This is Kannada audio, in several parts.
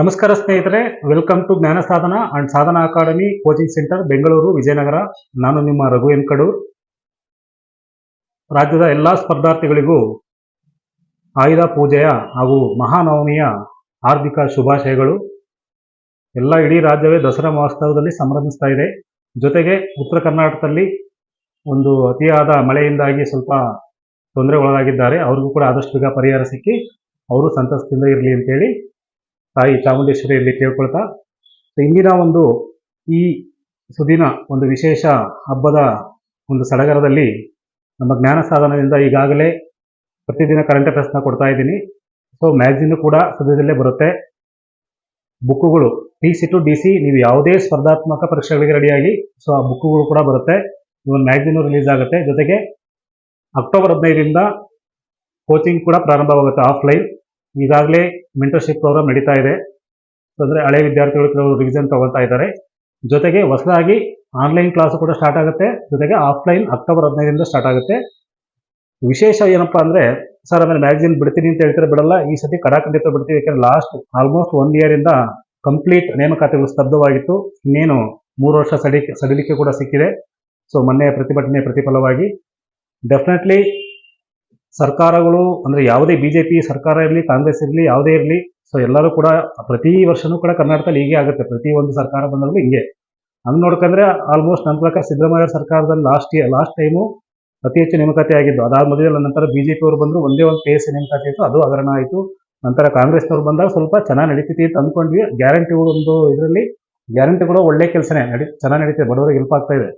ನಮಸ್ಕಾರ ಸ್ನೇಹಿತರೆ welcome to Jnana Sadhana and Sadhana academy coaching centre Bengaluru, Vijayanagar. ನಾನು ನಿಮ್ಮ ರಘು ಎನ್ ಕಡೂರ್ ರಾಜ್ಯದ ಎಲ್ಲ ಸ್ಪರ್ಧಾರ್ಥಿಗಳಿಗೂ ಆಯುಧ ಪೂಜೆಯ ಹಾಗೂ ಮಹಾನವಮಿಯ ಹಾರ್ದಿಕ ಶುಭಾಶಯಗಳು. ಎಲ್ಲ ಇಡೀ ರಾಜ್ಯವೇ ದಸರಾ ಮಹೋತ್ಸವದಲ್ಲಿ ಸಂಭ್ರಮಿಸ್ತಾ ಇದೆ. ಜೊತೆಗೆ ಉತ್ತರ ಕರ್ನಾಟಕದಲ್ಲಿ ಒಂದು ಅತಿಯಾದ ಮಳೆಯಿಂದಾಗಿ ಸ್ವಲ್ಪ ತೊಂದರೆಗೊಳಗಾಗಿದ್ದಾರೆ. ಅವ್ರಿಗೂ ಕೂಡ ಆದಷ್ಟು ಬೇಗ ಪರಿಹಾರ ಸಿಕ್ಕಿ, ಅವರು ಸಂತಸದಿಂದ ಇರಲಿ ಅಂತೇಳಿ ತಾಯಿ ಚಾಮುಂಡೇಶ್ವರಿಯಲ್ಲಿ ಕೇಳ್ಕೊಳ್ತಾ. ಇಂದಿನ ಒಂದು ಈ ಸುದಿನ ಒಂದು ವಿಶೇಷ ಹಬ್ಬದ ಒಂದು ಸಡಗರದಲ್ಲಿ ನಮ್ಮ ಜ್ಞಾನ ಸಾಧನದಿಂದ ಈಗಾಗಲೇ ಪ್ರತಿದಿನ ಕರೆಂಟ್ ಅಫೇರ್ಸ್ನ ಕೊಡ್ತಾ ಇದ್ದೀನಿ. ಸೊ ಮ್ಯಾಗ್ಝಿನ್ ಕೂಡ ಸದ್ಯದಲ್ಲೇ ಬರುತ್ತೆ. ಬುಕ್ಕುಗಳು P C to D C, ನೀವು ಯಾವುದೇ ಸ್ಪರ್ಧಾತ್ಮಕ ಪರೀಕ್ಷೆಗಳಿಗೆ ರೆಡಿಯಾಗಿ ಸೊ ಆ ಬುಕ್ಕುಗಳು ಕೂಡ ಬರುತ್ತೆ. ಒಂದು ಮ್ಯಾಗ್ಝಿನ್ ರಿಲೀಸ್ ಆಗುತ್ತೆ. ಜೊತೆಗೆ ಅಕ್ಟೋಬರ್ ಹದಿನೈದರಿಂದ ಕೋಚಿಂಗ್ ಕೂಡ ಪ್ರಾರಂಭವಾಗುತ್ತೆ ಆಫ್ಲೈನ್ ಈಗಾಗಲೇ ಮೆಂಟರ್ಶಿಪ್ ಪ್ರೋಗ್ರಾಮ್ ನಡೀತಾ ಇದೆ. ಅಂದರೆ ಹಳೆ ವಿದ್ಯಾರ್ಥಿಗಳು ಕೆಲವರು ರಿವಿಷನ್ ತಗೊಳ್ತಾ ಇದ್ದಾರೆ. ಜೊತೆಗೆ ಹೊಸದಾಗಿ ಆನ್ಲೈನ್ ಕ್ಲಾಸ್ ಕೂಡ ಸ್ಟಾರ್ಟ್ ಆಗುತ್ತೆ. ಜೊತೆಗೆ ಆಫ್ಲೈನ್ ಅಕ್ಟೋಬರ್ ಹದಿನೈದರಿಂದ ಸ್ಟಾರ್ಟ್ ಆಗುತ್ತೆ. ವಿಶೇಷ ಏನಪ್ಪಾ ಅಂದರೆ, ಸರ್, ಆಮೇಲೆ ಮ್ಯಾಗಝಿನ್ ಬಿಡ್ತೀನಿ ಅಂತ ಹೇಳ್ತಾರೆ ಬಿಡಲ್ಲ. ಈ ಸತಿ ಕಡಾಖಂಡಿತ ಬಿಡ್ತೀವಿ. ಯಾಕಂದ್ರೆ ಲಾಸ್ಟ್ ಆಲ್ಮೋಸ್ಟ್ ಒನ್ ಇಯರಿಂದ ಕಂಪ್ಲೀಟ್ ನೇಮಕಾತಿಗಳು ಸ್ತಬ್ಧವಾಗಿತ್ತು. ಇನ್ನೇನು ಮೂರು ವರ್ಷ ಸಡಿ ಸಡಿಲಿಕೆ ಕೂಡ ಸಿಕ್ಕಿದೆ. ಸೊ ಮೊನ್ನೆ ಪ್ರತಿಭಟನೆ ಪ್ರತಿಫಲವಾಗಿ. ಡೆಫಿನೆಟ್ಲಿ ಸರ್ಕಾರಗಳು, ಅಂದ್ರೆ ಯಾವುದೇ ಬಿಜೆಪಿ ಸರ್ಕಾರ ಇರಲಿ, ಕಾಂಗ್ರೆಸ್ ಇರಲಿ, ಯಾವುದೇ ಇರಲಿ ಸೊ ಎಲ್ಲರೂ ಕೂಡ ಪ್ರತಿ ವರ್ಷನೂ ಕೂಡ ಕರ್ನಾಟಕದಲ್ಲಿ ಹೀಗೆ ಆಗುತ್ತೆ. ಪ್ರತಿ ಒಂದು ಸರ್ಕಾರ ಬಂದಾಗಲೂ ಹಿಂಗೆ. ಹಂಗೆ ನೋಡ್ಕೊಂಡ್ರೆ ಆಲ್ಮೋಸ್ಟ್ ನನ್ನ ಪ್ರಕಾರ ಸಿದ್ದರಾಮಯ್ಯ ಸರ್ಕಾರದಲ್ಲಿ ಲಾಸ್ಟ್ ಇಯರ್ ಲಾಸ್ಟ್ ಟೈಮು ಅತಿ ಹೆಚ್ಚು ನೇಮಕಾತಿ ಆಗಿದ್ದು. ಅದಾದ ಮೊದಲ ನಂತರ ಬಿಜೆಪಿ ಅವರು ಬಂದರು, ಒಂದೇ ಒಂದು ಪಿ ಎಸ್ ನೇಮಕಾತಿ ಆಯಿತು, ಅದು ಹಗರಣ ಆಯಿತು. ನಂತರ ಕಾಂಗ್ರೆಸ್ನವ್ರು ಬಂದಾಗ ಸ್ವಲ್ಪ ಚೆನ್ನಾಗಿ ನಡೀತೈತಿ ಅಂತ ಅಂದ್ಕೊಂಡ್ವಿ. ಗ್ಯಾರಂಟಿ ಒಂದು ಇದರಲ್ಲಿ ಗ್ಯಾರಂಟಿ ಕೂಡ ಒಳ್ಳೆ ಕೆಲಸನೇ ನಡಿ, ಚೆನ್ನಾಗಿ ನಡೀತಿದೆ, ಬಡವರಿಗೆ ಹೆಲ್ಪ್ ಆಗ್ತಾ ಇದೆ.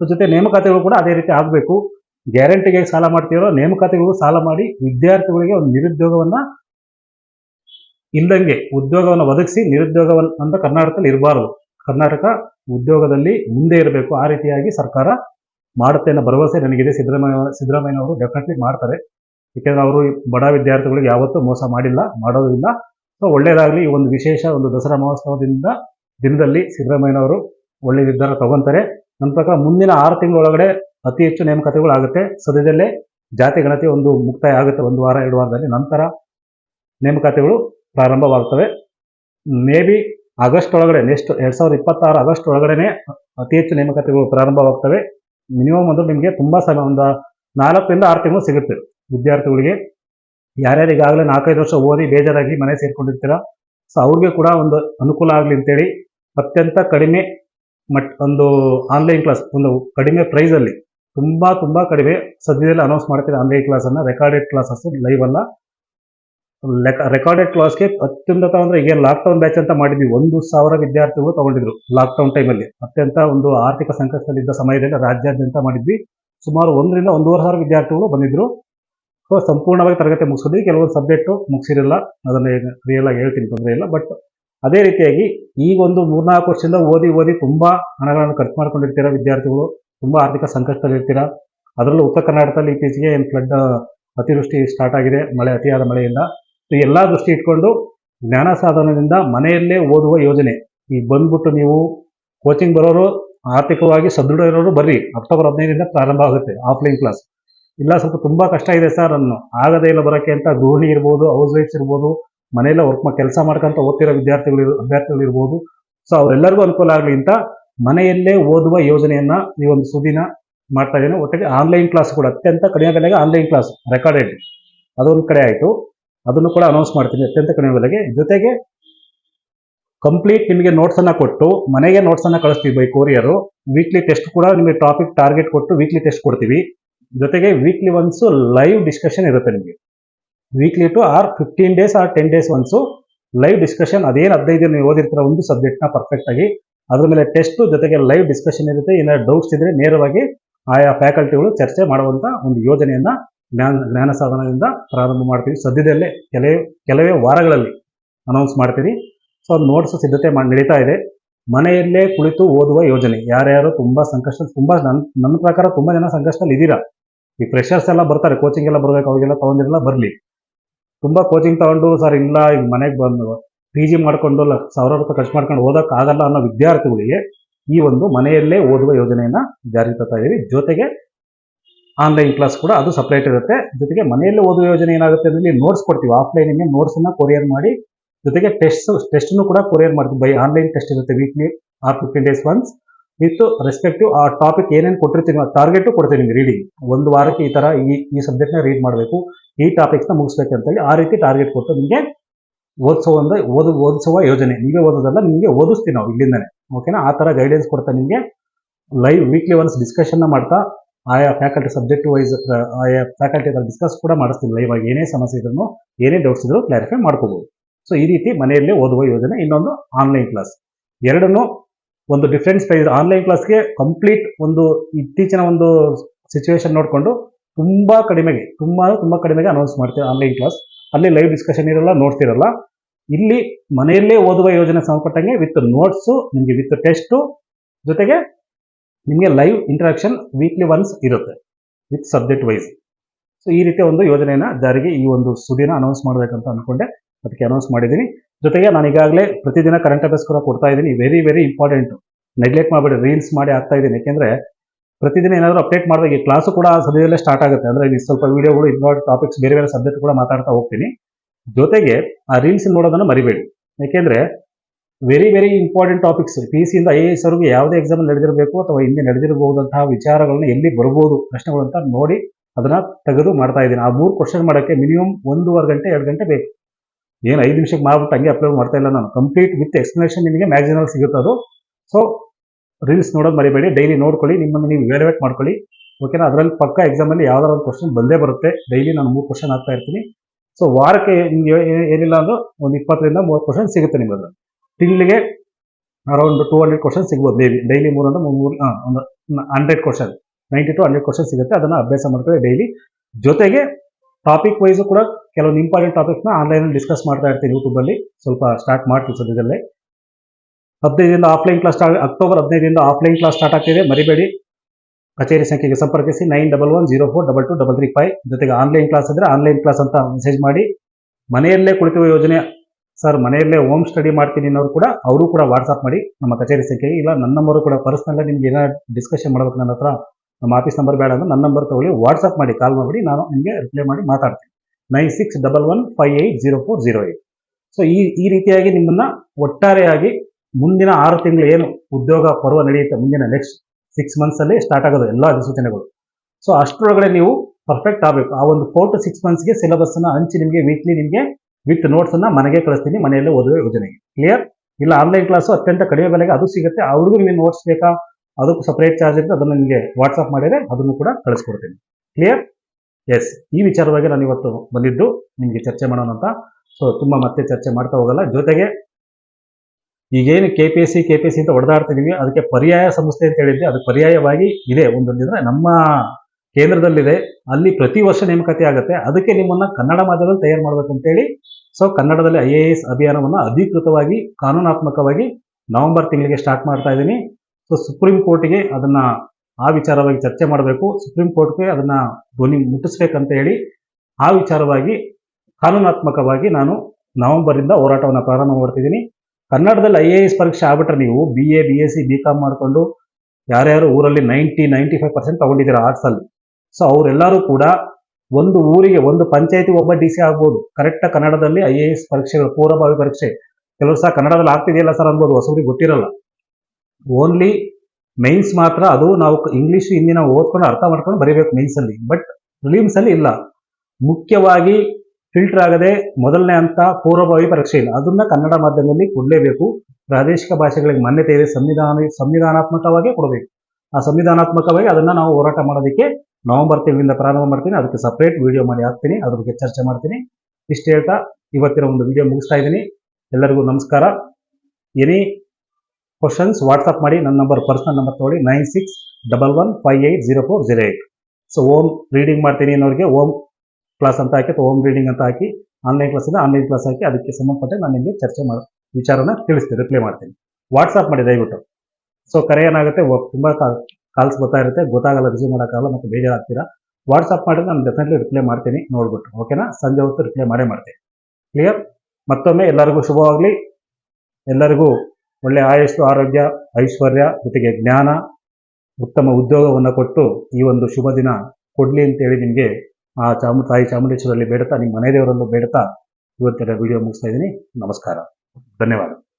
ಸೊ ಜೊತೆ ನೇಮಕಾತಿಗಳು ಕೂಡ ಅದೇ ರೀತಿ ಆಗಬೇಕು. ಗ್ಯಾರಂಟಿಗೆ ಸಾಲ ಮಾಡ್ತೀರೋ ನೇಮಕಾತಿಗಳಿಗೂ ಸಾಲ ಮಾಡಿ ವಿದ್ಯಾರ್ಥಿಗಳಿಗೆ ಒಂದು ನಿರುದ್ಯೋಗವನ್ನು ಇಲ್ದಂಗೆ ಉದ್ಯೋಗವನ್ನು ಒದಗಿಸಿ ನಿರುದ್ಯೋಗವನ್ನು ಅಂತ ಕರ್ನಾಟಕದಲ್ಲಿ ಇರಬಾರದು. ಕರ್ನಾಟಕ ಉದ್ಯೋಗದಲ್ಲಿ ಮುಂದೆ ಇರಬೇಕು. ಆ ರೀತಿಯಾಗಿ ಸರ್ಕಾರ ಮಾಡುತ್ತೆ ಅನ್ನೋ ಭರವಸೆ ನನಗಿದೆ. ಸಿದ್ದರಾಮಯ್ಯ ಸಿದ್ದರಾಮಯ್ಯನವರು ಡೆಫಿನೆಟ್ಲಿ ಮಾಡ್ತಾರೆ. ಏಕೆಂದರೆ ಅವರು ಬಡ ವಿದ್ಯಾರ್ಥಿಗಳಿಗೆ ಯಾವತ್ತೂ ಮೋಸ ಮಾಡಿಲ್ಲ, ಮಾಡೋದಿಲ್ಲ. ಸೊ ಒಳ್ಳೇದಾಗಲಿ ಈ ಒಂದು ವಿಶೇಷ ಒಂದು ದಸರಾ ಮಹೋತ್ಸವದಿಂದ ದಿನದಲ್ಲಿ ಸಿದ್ದರಾಮಯ್ಯನವರು ಒಳ್ಳೆ ನಿರ್ಧಾರ ತಗೊಂತಾರೆ. ನನ್ನ ಪ್ರಕಾರ ಮುಂದಿನ ಆರು ತಿಂಗಳೊಳಗಡೆ ಅತಿ ಹೆಚ್ಚು ನೇಮಕಾತಿಗಳು ಆಗುತ್ತೆ ಸದ್ಯದಲ್ಲೇ ಜಾತಿ ಗಣತಿ ಒಂದು ಮುಕ್ತಾಯ ಆಗುತ್ತೆ ಒಂದು ವಾರ, ಎರಡು ವಾರದಲ್ಲಿ. ನಂತರ ನೇಮಕಾತಿಗಳು ಪ್ರಾರಂಭವಾಗುತ್ತವೆ ಮೇ ಬಿ ಆಗಸ್ಟ್ ಒಳಗಡೆ, ನೆಕ್ಸ್ಟ್ ಎರಡ್ ಸಾವಿರದ ಇಪ್ಪತ್ತಾರು ಆಗಸ್ಟ್ ಒಳಗಡೆನೆ ಅತಿ ಹೆಚ್ಚು ನೇಮಕಾತಿಗಳು ಪ್ರಾರಂಭವಾಗ್ತವೆ. ಮಿನಿಮಮ್ ಅಂದ್ರೆ ನಿಮಗೆ ತುಂಬಾ ಸಮಯ, ಒಂದು ನಾಲ್ಕರಿಂದ ಆರು ತಿಂಗಳು ಸಿಗುತ್ತೆ ವಿದ್ಯಾರ್ಥಿಗಳಿಗೆ. ಯಾರ್ಯಾರು ಈಗಾಗಲೇ ನಾಲ್ಕೈದು ವರ್ಷ ಓದಿ ಬೇಜಾರಾಗಿ ಮನೆ ಸೇರ್ಕೊಂಡಿರ್ತೀರ? ಸೊ, ಅವ್ರಿಗೆ ಕೂಡ ಒಂದು ಅನುಕೂಲ ಆಗಲಿ ಅಂತೇಳಿ ಅತ್ಯಂತ ಕಡಿಮೆ ಮಟ್, ಒಂದು ಆನ್ಲೈನ್ ಕ್ಲಾಸ್ ಒಂದು ಕಡಿಮೆ ಪ್ರೈಸ್ ಅಲ್ಲಿ ತುಂಬಾ ತುಂಬಾ ಕಡಿಮೆ. ಸದ್ಯದಲ್ಲಿ ಅನೌನ್ಸ್ ಮಾಡ್ತೀವಿ ಆನ್ಲೈನ್ ಕ್ಲಾಸನ್ನು ರೆಕಾರ್ಡೆಡ್ ಕ್ಲಾಸಸ್ ಲೈವ್ ಅಲ್ಲ. ರೆಕಾರ್ಡೆಡ್ ಕ್ಲಾಸ್ಗೆ ಅತ್ಯುನ್ನತ ಅಂದ್ರೆ ಈಗ ಲಾಕ್ಡೌನ್ ಬ್ಯಾಚ್ ಅಂತ ಮಾಡಿದ್ವಿ. ಒಂದು ಸಾವಿರ ವಿದ್ಯಾರ್ಥಿಗಳು ತಗೊಂಡಿದ್ರು ಲಾಕ್ಡೌನ್ ಟೈಮಲ್ಲಿ ಅತ್ಯಂತ ಒಂದು ಆರ್ಥಿಕ ಸಂಕಷ್ಟದಲ್ಲಿದ್ದ ಸಮಯದಲ್ಲಿ ರಾಜ್ಯಾದ್ಯಂತ ಮಾಡಿದ್ವಿ. ಸುಮಾರು ಒಂದರಿಂದ ಒಂದೂವರೆ ಸಾವಿರ ವಿದ್ಯಾರ್ಥಿಗಳು ಬಂದಿದ್ರು. ಸೊ ಸಂಪೂರ್ಣವಾಗಿ ತರಗತಿ ಮುಗಿಸಿದ್ವಿ. ಕೆಲವೊಂದು ಸಬ್ಜೆಕ್ಟು ಮುಗಿಸಿರಲ್ಲ. ಅದನ್ನ ರಿಯಲ್ ಆಗಿ ಹೇಳ್ತೀನಿ, ತೊಂದರೆ ಇಲ್ಲ. ಬಟ್ ಅದೇ ರೀತಿಯಾಗಿ ಈಗ ಒಂದು ಮೂರ್ನಾಲ್ಕು ವರ್ಷದಿಂದ ಓದಿ ಓದಿ ತುಂಬಾ ಹಣಗಳನ್ನು ಖರ್ಚು ಮಾಡ್ಕೊಂಡಿರ್ತೀರ ವಿದ್ಯಾರ್ಥಿಗಳು. ತುಂಬಾ ಆರ್ಥಿಕ ಸಂಕಷ್ಟದಲ್ಲಿರ್ತೀರ ಅದರಲ್ಲೂ ಉತ್ತರ ಕರ್ನಾಟಕದಲ್ಲಿ ಇತ್ತೀಚೆಗೆ ಏನು ಫ್ಲಡ್ ಅತಿವೃಷ್ಟಿ ಸ್ಟಾರ್ಟ್ ಆಗಿದೆ, ಮಳೆ, ಅತಿಯಾದ ಮಳೆಯಿಂದ. ಸೊ ಎಲ್ಲ ದೃಷ್ಟಿ ಇಟ್ಕೊಂಡು ಜ್ಞಾನ ಸಾಧನದಿಂದ ಮನೆಯಲ್ಲೇ ಓದುವ ಯೋಜನೆ. ಈಗ ಬಂದ್ಬಿಟ್ಟು ನೀವು ಕೋಚಿಂಗ್ ಬರೋರು, ಆರ್ಥಿಕವಾಗಿ ಸದೃಢ ಇರೋರು ಬರ್ರಿ. ಅಕ್ಟೋಬರ್ ಹದಿನೈದರಿಂದ ಪ್ರಾರಂಭ ಆಗುತ್ತೆ ಆಫ್ಲೈನ್ ಕ್ಲಾಸ್ ಇಲ್ಲ, ಸ್ವಲ್ಪ ತುಂಬಾ ಕಷ್ಟ ಇದೆ ಸರ್ ಅನ್ನು ಆಗದೇ ಇಲ್ಲ ಬರೋಕ್ಕೆ ಅಂತ ಗೃಹಿಣಿ ಇರ್ಬೋದು ಹೌಸ್ ವೈಫ್ಸ್ ಇರ್ಬೋದು, ಮನೆಯಲ್ಲ ವರ್ಕ್ ಕೆಲಸ ಮಾಡ್ಕೊಂತ ಓದ್ತಿರೋ ವಿದ್ಯಾರ್ಥಿಗಳು ಅಭ್ಯರ್ಥಿಗಳು ಇರ್ಬೋದು. ಸೊ ಅವರೆಲ್ಲರಿಗೂ ಅನುಕೂಲ ಆಗಲಿ ಅಂತ ಮನೆಯಲ್ಲೇ ಓದುವ ಯೋಜನೆಯನ್ನ ಈ ಒಂದು ಸುದಿನ ಮಾಡ್ತಾ ಇದ್ದೇನೆ ಒಟ್ಟಿಗೆ ಆನ್ಲೈನ್ ಕ್ಲಾಸ್ ಕೂಡ ಅತ್ಯಂತ ಕಡಿಮೆ ಬೆಲೆಗೆ ಆನ್ಲೈನ್ ಕ್ಲಾಸ್ ರೆಕಾರ್ಡೆಡ್ ಅದೊಂದು ಕಡೆ ಆಯಿತು. ಅದನ್ನು ಕೂಡ ಅನೌನ್ಸ್ ಮಾಡ್ತೀನಿ. ಅತ್ಯಂತ ಕಡಿಮೆ ಬೆಲೆಗೆ. ಜೊತೆಗೆ ಕಂಪ್ಲೀಟ್ ನಿಮಗೆ ನೋಟ್ಸ್ ಅನ್ನ ಕೊಟ್ಟು, ಮನೆಗೆ ನೋಟ್ಸ್ ಅನ್ನ ಕಳಿಸ್ತೀವಿ ಬೈ ಕೊರಿಯರು ವೀಕ್ಲಿ ಟೆಸ್ಟ್ ಕೂಡ ನಿಮಗೆ ಟಾಪಿಕ್ ಟಾರ್ಗೆಟ್ ಕೊಟ್ಟು ವೀಕ್ಲಿ ಟೆಸ್ಟ್ ಕೊಡ್ತೀವಿ. ಜೊತೆಗೆ ವೀಕ್ಲಿ ಒನ್ಸು ಲೈವ್ ಡಿಸ್ಕಷನ್ ಇರುತ್ತೆ ನಿಮಗೆ. Weekly two or fifteen days or ten days once live discussion ಅದೇನು ಹದಿನೈದು ನೀವು ಓದಿರ್ತೀರ ಒಂದು ಸಬ್ಜೆಕ್ಟ್ನ ಪರ್ಫೆಕ್ಟ್ ಆಗಿ ಅದ್ರ ಮೇಲೆ ಟೆಸ್ಟ್ ಜೊತೆಗೆ ಲೈವ್ ಡಿಸ್ಕಷನ್ ಇರುತ್ತೆ. ಏನಾದ್ರು ಡೌಟ್ಸ್ ಇದ್ರೆ ನೇರವಾಗಿ ಆಯಾ ಫ್ಯಾಕಲ್ಟಿಗಳು ಚರ್ಚೆ ಮಾಡುವಂತ ಒಂದು ಯೋಜನೆಯನ್ನ ಜ್ಞಾನ ಜ್ಞಾನ ಸಾಧನದಿಂದ ಪ್ರಾರಂಭ ಮಾಡ್ತೀವಿ. ಸದ್ಯದಲ್ಲೇ ಕೆಲವೇ ಕೆಲವೇ ವಾರಗಳಲ್ಲಿ ಅನೌನ್ಸ್ ಮಾಡ್ತೀವಿ. ಸೊ ನೋಟ್ಸ್ ಸಿದ್ಧತೆ ಮಾಡಿ ನಡೀತಾ ಇದೆ. ಮನೆಯಲ್ಲೇ ಕುಳಿತು ಓದುವ ಯೋಜನೆ. ಯಾರ್ಯಾರು ತುಂಬಾ ಸಂಕಷ್ಟ ತುಂಬಾ ನನ್ನ ನನ್ನ ಪ್ರಕಾರ ತುಂಬಾ ಜನ ಸಂಕಷ್ಟದಲ್ಲಿ ಇದ್ದೀರಾ? ಈ ಫ್ರೆಷರ್ಸ್ ಎಲ್ಲ ಬರ್ತಾರೆ. ಕೋಚಿಂಗ್ ಎಲ್ಲ ಬರ್ಬೇಕು ಅವಾಗೆಲ್ಲ ತಗೊಂಡಿರಲ್ಲ ಬರಲಿ. ತುಂಬಾ ಕೋಚಿಂಗ್ ತಗೊಂಡು, ಸರ್, ಇಲ್ಲ, ಈಗ ಮನೆಗೆ ಬಂದು ಪಿ ಜಿ ಮಾಡ್ಕೊಂಡು ಸಾವಿರಾರು ರೂಪಾಯಿ ಖರ್ಚು ಮಾಡ್ಕೊಂಡು ಓದೋಕ್ಕಾಗಲ್ಲ ಅನ್ನೋ ವಿದ್ಯಾರ್ಥಿಗಳಿಗೆ ಈ ಒಂದು ಮನೆಯಲ್ಲೇ ಓದುವ ಯೋಜನೆಯನ್ನ ಜಾರಿಗೆ ತರ್ತಾ ಇದ್ದೀವಿ ಜೊತೆಗೆ ಆನ್ಲೈನ್ ಕ್ಲಾಸ್ ಕೂಡ ಅದು ಸಪ್ರೇಟ್ ಇರುತ್ತೆ. ಜೊತೆಗೆ ಮನೆಯಲ್ಲೇ ಓದುವ ಯೋಜನೆ ಏನಾಗುತ್ತೆ ಅಂದ್ರೆ ನೋಟ್ಸ್ ಕೊಡ್ತೀವಿ. ಆಫ್ಲೈನ್ ನೋಟ್ಸ್ ಅನ್ನ ಕೊರಿಯರ್ ಮಾಡಿ, ಜೊತೆಗೆ ಟೆಸ್ಟ್ ಟೆಸ್ಟ್ನು ಕೂಡ ಕೊರಿಯರ್ ಮಾಡ್ತೀವಿ. ಬೈ ಆನ್ಲೈನ್ ಟೆಸ್ಟ್ ಇರುತ್ತೆ weekly or fifteen days once with respective ಆ ಟಾಪಿಕ್ ಏನೇನು ಕೊಟ್ಟಿರ್ತೀವಿ ಟಾರ್ಗೆಟು ಕೊಡ್ತೀವಿ ನಿಮ್ಗೆ ರೀಡಿಂಗ್ ಒಂದು ವಾರಕ್ಕೆ ಈ ತರ ಈ ಈ ಸಬ್ಜೆಕ್ಟ್ನ ರೀಡ್ ಮಾಡಬೇಕು. ಈ ಟಾಪಿಕ್ಸ್ನ ಮುಗಿಸ್ಬೇಕು ಅಂತೇಳಿ ಆ ರೀತಿ ಟಾರ್ಗೆಟ್ ಕೊಟ್ಟು ನಿಮಗೆ ಓದಿಸೋ ಒಂದು ಓದು, ಓದಿಸುವ ಯೋಜನೆ. ನೀವೇ ಓದೋದಲ್ಲ, ನಿಮಗೆ ಓದಿಸ್ತೀವಿ ನಾವು ಇಲ್ಲಿಂದನೇ. ಓಕೆನಾ ಆ ಥರ ಗೈಡೆನ್ಸ್ ಕೊಡ್ತಾ ನಿಮಗೆ ಲೈವ್ ವೀಕ್ಲಿ ಒನ್ಸ್ ಡಿಸ್ಕಷನ್ನ ಮಾಡ್ತಾ, ಆಯಾ ಫ್ಯಾಕಲ್ಟಿ ಸಬ್ಜೆಕ್ಟ್ ವೈಸ್ ಆಯಾ ಫ್ಯಾಕಲ್ಟಿ ಹತ್ರ ಡಿಸ್ಕಸ್ ಕೂಡ ಮಾಡಿಸ್ತೀನಿ ಲೈವ್ ಆಗಿ. ಏನೇ ಸಮಸ್ಯೆ ಇದ್ರೂ ಏನೇ ಡೌಟ್ಸ್ ಇದ್ರೂ ಕ್ಲಾರಿಫೈ ಮಾಡ್ಕೋಬಹುದು ಸೊ ಈ ರೀತಿ ಮನೆಯಲ್ಲೇ ಓದುವ ಯೋಜನೆ, ಇನ್ನೊಂದು ಆನ್ಲೈನ್ ಕ್ಲಾಸ್ ಎರಡನ್ನು ಒಂದು ಡಿಫ್ರೆನ್ಸ್ ಪ್ರೈಸ್ ಆನ್ಲೈನ್ ಕ್ಲಾಸ್ಗೆ ಕಂಪ್ಲೀಟ್ ಒಂದು ಇತ್ತೀಚಿನ ಒಂದು ಸಿಚುವೇಶನ್ ನೋಡಿಕೊಂಡು ತುಂಬಾ ಕಡಿಮೆಗೆ, ತುಂಬಾ ತುಂಬಾ ಕಡಿಮೆಗೆ ಅನೌನ್ಸ್ ಮಾಡ್ತೀವಿ ಆನ್ಲೈನ್ ಕ್ಲಾಸ್ ಅಲ್ಲಿ ಲೈವ್ ಡಿಸ್ಕಷನ್ ಇರಲ್ಲ ನೋಟ್ಸ್ ಇರಲ್ಲ ಇಲ್ಲಿ ಮನೆಯಲ್ಲೇ ಓದುವ ಯೋಜನೆ ಸಂಬಂಧಪಟ್ಟಂಗೆ ವಿತ್ ನೋಟ್ಸು ನಿಮಗೆ ವಿತ್ ಟೆಸ್ಟು ಜೊತೆಗೆ ನಿಮಗೆ ಲೈವ್ ಇಂಟ್ರಾಕ್ಷನ್ ವೀಕ್ಲಿ ಒನ್ಸ್ ಇರುತ್ತೆ ವಿತ್ ಸಬ್ಜೆಕ್ಟ್ ವೈಸ್ ಸೊ ಈ ರೀತಿಯ ಒಂದು ಯೋಜನೆಯನ್ನು ಜಾರಿಗೆ ಈ ಒಂದು ಸುದಿನ ಅನೌನ್ಸ್ ಮಾಡಬೇಕಂತ ಅಂದ್ಕೊಂಡೆ ಅದಕ್ಕೆ ಅನೌನ್ಸ್ ಮಾಡಿದ್ದೀನಿ. ಜೊತೆಗೆ ನಾನು ಈಗಾಗಲೇ ಪ್ರತಿದಿನ ಕರೆಂಟ್ ಅಫೇರ್ಸ್ ಕೂಡ ಕೊಡ್ತಾ ಇದ್ದೀನಿ. ವೆರಿ ವೆರಿ ಇಂಪಾರ್ಟೆಂಟ್ ನೆಗ್ಲೆಕ್ಟ್ ಮಾಡಬೇಡಿ ರೀಲ್ಸ್ ಮಾಡಿ ಆಗ್ತಾ ಇದ್ದೀನಿ. ಯಾಕೆಂದ್ರೆ ಪ್ರತಿದಿನ ಏನಾದರೂ ಅಪ್ಡೇಟ್ ಮಾಡಬೇಕು. ಈ ಕ್ಲಾಸು ಕೂಡ ಸದ್ಯದಲ್ಲೇ ಸ್ಟಾರ್ಟ್ ಆಗುತ್ತೆ. ಅಂದರೆ ಇಲ್ಲಿ ಸ್ವಲ್ಪ ವಿಡಿಯೋಗಳು ಇಂಪಾರ್ಟೆಂಟ್ ಟಾಪಿಕ್ಸ್ ಬೇರೆ ಬೇರೆ ಸಬ್ಜೆಕ್ಟ್ ಕೂಡ ಮಾತಾಡ್ತಾ ಹೋಗ್ತೀನಿ. ಜೊತೆಗೆ ಆ ರೀಲ್ಸ್ ನೋಡೋದನ್ನ ಮರಿಬೇಡಿ. ಯಾಕೆಂದ್ರೆ very very important topics P ಇಂದ ಐ ಎಸ್ ಅವರಿಗೆ ಯಾವುದೇ ಎಕ್ಸಾಮ್ ನಡೆದಿರಬೇಕು ಅಥವಾ ಹಿಂದೆ ನಡೆದಿರಬಹುದಂತಹ ವಿಚಾರಗಳನ್ನ ಎಲ್ಲಿ ಬರ್ಬೋದು ಪ್ರಶ್ನೆಗಳು ಅಂತ ನೋಡಿ ಅದನ್ನ ತೆಗೆದು ಮಾಡ್ತಾ ಇದ್ದೀನಿ. ಆ ಮೂರು ಕ್ವಶನ್ ಮಾಡೋಕ್ಕೆ ಮಿನಿಮಮ್ ಒಂದೂವರೆ ಗಂಟೆ, ಎರಡು ಗಂಟೆ ಬೇಕು. ಏನು ಐದು ನಿಮಿಷಕ್ಕೆ ಮಾಡ್ಬಿಟ್ಟು ಹಂಗೆ ಅಪ್ಲೋಡ್ ಮಾಡ್ತಾ ಇಲ್ಲ ನಾನು. ಕಂಪ್ಲೀಟ್ ವಿತ್ ಎಕ್ಸ್ಪ್ಲನೇಷನ್ ನಿಮಗೆ ಮ್ಯಾಗ್ಝಿನಲ್ಲಿ ಸಿಗುತ್ತೆ ಅದು. ಸೊ ರೀಲ್ಸ್ ನೋಡೋದು ಮರಿಬೇಡಿ ಡೈಲಿ ನೋಡ್ಕೊಳ್ಳಿ, ನಿಮ್ಮನ್ನು ನೀವು ವ್ಯಾಲ್ಯೂವೇಟ್ ಮಾಡ್ಕೊಳ್ಳಿ. ಓಕೆನಾ ಅದರಲ್ಲಿ ಪಕ್ಕ ಎಕ್ಸಾಮಲ್ಲಿ ಯಾವ್ದಾದ್ರು ಒಂದು ಕ್ವಶನ್ ಬಂದೇ ಬರುತ್ತೆ. ಡೈಲಿ ನಾನು ಮೂರು ಕ್ವಶನ್ ಹಾಕ್ತಾ ಇರ್ತೀನಿ. ಸೊ ವಾರಕ್ಕೆ ನಿಮ್ಗೆ ಏನಿಲ್ಲ ಅಂದ್ರೆ ಒಂದು ಇಪ್ಪತ್ತರಿಂದ ಮೂವತ್ತು ಕ್ವಶನ್ ಸಿಗುತ್ತೆ ನಿಮ್ಗೆ ಅದು ತಿಂಗಳಿಗೆ ಅರೌಂಡ್ ಟೂ ಹಂಡ್ರೆಡ್ ಕ್ವಶನ್ ಸಿಗ್ಬೋದು ಡೈಲಿ ಡೈಲಿ ಮೂರಂದ್ರೆ ಮೂರು ಒಂದು hundred question ninety to hundred question ಸಿಗುತ್ತೆ. ಅದನ್ನು ಅಭ್ಯಾಸ ಮಾಡ್ಕೊಳ್ಳಿ ಡೈಲಿ ಜೊತೆಗೆ ಟಾಪಿಕ್ ವೈಸು ಕೂಡ ಕೆಲವೊಂದು ಇಂಪಾರ್ಟೆಂಟ್ ಟಾಪಿಕ್ನ ಆನ್ಲೈನಲ್ಲಿ ಡಿಸ್ಕಸ್ ಮಾಡ್ತಾ ಇರ್ತೀನಿ ಯೂಟ್ಯೂಬಲ್ಲಿ ಸ್ವಲ್ಪ ಸ್ಟಾರ್ಟ್ ಮಾಡ್ತೀವಿ ಸದ್ಯದಲ್ಲೇ. ಹದಿನೈದರಿಂದ ಆಫ್ಲೈನ್ ಕ್ಲಾಸ್ ಸ್ಟಾರ್ಟ್ ಅಕ್ಟೋಬರ್ ಹದಿನೈದರಿಂದ ಆಫ್ಲೈನ್ ಕ್ಲಾಸ್ ಸ್ಟಾರ್ಟ್ ಆಗ್ತಿದೆ. ಮರಿಬೇಡಿ. ಕಚೇರಿ ಸಂಖ್ಯೆಗೆ ಸಂಪರ್ಕಿಸಿ nine double one zero four double two double three five ಜೊತೆಗೆ ಆನ್ಲೈನ್ ಕ್ಲಾಸ್ ಅಂದರೆ ಆನ್ಲೈನ್ ಕ್ಲಾಸ್ ಅಂತ ಮೆಸೇಜ್ ಮಾಡಿ. ಮನೆಯಲ್ಲೇ ಕುಳಿತುವ ಯೋಜನೆ. ಸರ್ ಮನೆಯಲ್ಲೇ ಹೋಮ್ ಸ್ಟಡಿ ಮಾಡ್ತೀನಿ ಅನ್ನೋರು ಕೂಡ ಅವರು ಕೂಡ ವಾಟ್ಸಪ್ ಮಾಡಿ. ನಮ್ಮ ಕಚೇರಿ ಸಂಖ್ಯೆಗೆ ಇಲ್ಲ, ನನ್ನ ನಂಬರು ಕೂಡ ಪರ್ಸ್ನಲ್ಲೇ ನಿಮ್ಗೆ ಏನಾದ್ರು ಡಿಸ್ಕಷನ್ ಮಾಡಬೇಕು ನನ್ನ ಹತ್ರ, ನಮ್ಮ ಆಫೀಸ್ ನಂಬರ್ ಬೇಡ ಅಂದ್ರೆ ನನ್ನ ನಂಬರ್ ತಗೊಳ್ಳಿ. ವಾಟ್ಸಪ್ ಮಾಡಿ ಕಾಲ್ ಮಾಡಿ, ನಾನು ನಿಮಗೆ ರಿಪ್ಲೈ ಮಾಡಿ ಮಾತಾಡ್ತೀನಿ. Nine six double one five eight zero four zero eight so ಈ ಈ ರೀತಿಯಾಗಿ ನಿಮ್ಮನ್ನ ಒಟ್ಟಾರೆಯಾಗಿ ಮುಂದಿನ ಆರು ತಿಂಗಳು ಏನು ಉದ್ಯೋಗ ಪರ್ವ ನಡೆಯುತ್ತೆ ಮುಂದಿನ ನೆಕ್ಸ್ಟ್ ಸಿಕ್ಸ್ ಮಂತ್ಸಲ್ಲಿ ಸ್ಟಾರ್ಟ್ ಆಗೋದು ಎಲ್ಲ ಅಧಿಸೂಚನೆಗಳು. ಸೊ ಅಷ್ಟರೊಳಗಡೆ ನೀವು ಪರ್ಫೆಕ್ಟ್ ಆಗಬೇಕು. ಆ ಒಂದು ಫೋರ್ ಟು ಸಿಕ್ಸ್ ಮಂತ್ಸ್ಗೆ ಸಿಲೆಬಸ್ನ ಹಂಚಿ ನಿಮಗೆ ವೀಕ್ಲಿ ನಿಮಗೆ ವಿತ್ ನೋಟ್ಸನ್ನ ಮನೆಗೆ ಕಳಿಸ್ತೀನಿ, ಮನೆಯಲ್ಲೇ ಓದುವ ಯೋಜನೆಗೆ ಕ್ಲಿಯರ್ ಇಲ್ಲ ಆನ್ಲೈನ್ ಕ್ಲಾಸು ಅತ್ಯಂತ ಕಡಿಮೆ ಬೆಲೆಗೆ ಅದು ಸಿಗುತ್ತೆ. ಅವ್ರಿಗೂ ನಿಮಗೆ ನೋಟ್ಸ್ ಬೇಕಾ? ಅದಕ್ಕೂ ಸಪ್ರೇಟ್ ಚಾರ್ಜ್ ಇರುತ್ತೆ. ಅದನ್ನು ನಿಮಗೆ ವಾಟ್ಸಪ್ ಮಾಡಿದರೆ ಅದನ್ನು ಕೂಡ ಕಳಿಸ್ಕೊಡ್ತೀನಿ. ಕ್ಲಿಯರ್ ಎಸ್ ಈ ವಿಚಾರವಾಗಿ ನಾನು ಇವತ್ತು ಬಂದಿದ್ದು, ನಿಮಗೆ ಚರ್ಚೆ ಮಾಡೋಣ ಅಂತ ಸೊ ತುಂಬ ಮತ್ತೆ ಚರ್ಚೆ ಮಾಡ್ತಾ ಹೋಗಲ್ಲ. ಜೊತೆಗೆ ಈಗೇನು K P S C K P S C ಅಂತ ಹೊಡೆದಾಡ್ತಿದೀವಿ, ಅದಕ್ಕೆ ಪರ್ಯಾಯ ಸಂಸ್ಥೆ ಅಂತ ಹೇಳಿದ್ದೆ ಅದು ಪರ್ಯಾಯವಾಗಿ ಇದೆ. ಒಂದೊಂದಿದ್ರೆ ನಮ್ಮ ಕೇಂದ್ರದಲ್ಲಿದೆ. ಅಲ್ಲಿ ಪ್ರತಿ ವರ್ಷ ನೇಮಕಾತಿ ಆಗುತ್ತೆ. ಅದಕ್ಕೆ ನಿಮ್ಮನ್ನ ಕನ್ನಡ ಮಾಧ್ಯಮದಲ್ಲಿ ತಯಾರು ಮಾಡ್ಬೇಕಂತೇಳಿ ಸೊ ಕನ್ನಡದಲ್ಲಿ ಐ ಎ ಎಸ್ ಅಭಿಯಾನವನ್ನು ಅಧಿಕೃತವಾಗಿ, ಕಾನೂನಾತ್ಮಕವಾಗಿ ನವೆಂಬರ್ ತಿಂಗಳಿಗೆ ಸ್ಟಾರ್ಟ್ ಮಾಡ್ತಾ ಇದ್ದೀನಿ. ಸೊ ಸುಪ್ರೀಂ ಕೋರ್ಟ್ಗೆ ಅದನ್ನ ಆ ವಿಚಾರವಾಗಿ ಚರ್ಚೆ ಮಾಡಬೇಕು. ಸುಪ್ರೀಂ ಕೋರ್ಟ್ಗೆ ಅದನ್ನ ಧ್ವನಿ ಮುಟ್ಟಿಸ್ಬೇಕಂತ ಹೇಳಿ ಆ ವಿಚಾರವಾಗಿ ಕಾನೂನಾತ್ಮಕವಾಗಿ ನಾನು ನವೆಂಬರಿಂದ ಹೋರಾಟವನ್ನು ಪ್ರಾರಂಭ ಮಾಡ್ತಿದ್ದೀನಿ. ಕನ್ನಡದಲ್ಲಿ ಐ ಎ ಎಸ್ ಪರೀಕ್ಷೆ ಆಗ್ಬಿಟ್ರೆ ನೀವು B A B S C B com ಮಾಡಿಕೊಂಡು ಯಾರ್ಯಾರು ಊರಲ್ಲಿ ನೈಂಟಿ ನೈಂಟಿ ಫೈವ್ ಪರ್ಸೆಂಟ್ ತೊಗೊಂಡಿದ್ದೀರಾ ಆರ್ಟ್ಸಲ್ಲಿ ಸೊ ಅವರೆಲ್ಲರೂ ಕೂಡ ಒಂದು ಊರಿಗೆ ಒಂದು ಪಂಚಾಯತಿ ಒಬ್ಬ ಡಿ ಸಿ ಆಗ್ಬೋದು. ಕರೆಕ್ಟ್ ಕನ್ನಡದಲ್ಲಿ ಐ ಎ ಎಸ್ ಪರೀಕ್ಷೆಗಳು, ಪೂರ್ವಭಾವಿ ಪರೀಕ್ಷೆ. ಕೆಲವರು ಸಹ ಕನ್ನಡದಲ್ಲಿ ಆಗ್ತಿದೆಯಲ್ಲ ಸರ್ ಅನ್ಬೋದು, ಹೊಸಬ್ರಿಗೆ ಗೊತ್ತಿರಲ್ಲ. ಓನ್ಲಿ ಮೈನ್ಸ್ ಮಾತ್ರ ಅದು ನಾವು ಇಂಗ್ಲೀಷ್ ಹಿಂದಿ ನಾವು ಓದ್ಕೊಂಡು ಅರ್ಥ ಮಾಡ್ಕೊಂಡು ಬರೀಬೇಕು ಮೈನ್ಸಲ್ಲಿ ಬಟ್ ಪ್ರಿಲಿಮ್ಸ್ ಅಲ್ಲಿ ಇಲ್ಲ. ಮುಖ್ಯವಾಗಿ ಫಿಲ್ಟರ್ ಆಗದೆ ಮೊದಲನೇ ಹಂತ ಪೂರ್ವಭಾವಿ ಪರೀಕ್ಷೆ ಇಲ್ಲ. ಅದನ್ನ ಕನ್ನಡ ಮಾಧ್ಯಮದಲ್ಲಿ ಕೊಡಲೇಬೇಕು. ಪ್ರಾದೇಶಿಕ ಭಾಷೆಗಳಿಗೆ ಮಾನ್ಯತೆ ಇದೆ ಸಂವಿಧಾನ, ಸಂವಿಧಾನಾತ್ಮಕವಾಗಿ ಕೊಡಬೇಕು. ಆ ಸಂವಿಧಾನಾತ್ಮಕವಾಗಿ ಅದನ್ನ ನಾವು ಹೋರಾಟ ಮಾಡೋದಕ್ಕೆ ನವೆಂಬರ್ ತಿಂಗಳಿಂದ ಪ್ರಾರಂಭ ಮಾಡ್ತೀನಿ. ಅದಕ್ಕೆ ಸಪ್ರೇಟ್ ವಿಡಿಯೋ ಮಾಡಿ ಹಾಕ್ತೀನಿ. ಅದ್ರ ಬಗ್ಗೆ ಚರ್ಚೆ ಮಾಡ್ತೀನಿ. ಇಷ್ಟು ಹೇಳ್ತಾ ಇವತ್ತಿನ ಒಂದು ವಿಡಿಯೋ ಮುಗಿಸ್ತಾ ಇದ್ದೀನಿ. ಎಲ್ಲರಿಗೂ ನಮಸ್ಕಾರ. ಎನಿ ಕ್ವಶನ್ಸ್ ವಾಟ್ಸಪ್ ಮಾಡಿ. ನನ್ನ ನಂಬರ್ ಪರ್ಸನಲ್ ನಂಬರ್ ತಗೊಳ್ಳಿ. Nine six double one five eight zero four zero eight so home reading ಮಾಡ್ತೀನಿ ಅನ್ನೋರಿಗೆ. ಓಮ್ ಕ್ಲಾಸ್ ಅಂತ ಹಾಕಿ ಅಥವಾ ಹೋಮ್ ರೀಡಿಂಗ್ ಅಂತ ಹಾಕಿ ಆನ್ಲೈನ್ ಕ್ಲಾಸ್ ಇದೆ ಆನ್ಲೈನ್ ಕ್ಲಾಸ್ ಹಾಕಿ ಅದಕ್ಕೆ ಸಂಬಂಧಪಟ್ಟ ನಾನು ನಿಮಗೆ ಚರ್ಚೆ ಮಾಡಿ, ವಿಚಾರನ ತಿಳಿಸ್ತೀನಿ ರಿಪ್ಲೈ ಮಾಡ್ತೀನಿ. ವಾಟ್ಸಪ್ ಮಾಡಿ ದಯವಿಟ್ಟು. ಸೊ ಕರೆ ಏನಾಗುತ್ತೆ ತುಂಬ ಕಾಲ್ಸ್ ಬರ್ತಾ ಇರುತ್ತೆ, ಗೊತ್ತಾಗಲ್ಲ ರಿಸೀವ್ ಮಾಡೋಕ್ಕಾಗಲ್ಲ, ಮತ್ತು ಬೇಜಾರಾಗ್ತೀರಾ ವಾಟ್ಸಪ್ ಮಾಡಿದ್ರೆ ನಾನು ಡೆಫಿನೆಟ್ಲಿ ರಿಪ್ಲೈ ಮಾಡ್ತೀನಿ, ನೋಡ್ಬಿಟ್ಟು ಓಕೆನಾ ಸಂಜೆ ಹೊತ್ತು ರಿಪ್ಲೈ ಮಾಡೇ ಮಾಡ್ತೀನಿ. ಕ್ಲಿಯರ್ ಮತ್ತೊಮ್ಮೆ ಎಲ್ಲರಿಗೂ ಶುಭವಾಗಲಿ. ಎಲ್ಲರಿಗೂ ಒಳ್ಳೆ ಆಯಸ್ಸು, ಆರೋಗ್ಯ, ಐಶ್ವರ್ಯ, ಜೊತೆಗೆ ಜ್ಞಾನ, ಉತ್ತಮ ಉದ್ಯೋಗವನ್ನು ಕೊಟ್ಟು ಈ ಒಂದು ಶುಭ ದಿನ ಕೊಡಲಿ ಅಂತೇಳಿ ನಿಮಗೆ ಆ ಚಾಮು ತಾಯಿ ಚಾಮುಂಡೇಶ್ವರಲ್ಲಿ ಬೇಡ್ತಾ, ನಿಮ್ಮ ಮನೆ ದೇವರಲ್ಲೂ ಬೇಡ್ತಾ, ಇವತ್ತಿನ ವಿಡಿಯೋ ಮುಗಿಸ್ತಾ ಇದ್ದೀನಿ. ನಮಸ್ಕಾರ. ಧನ್ಯವಾದ.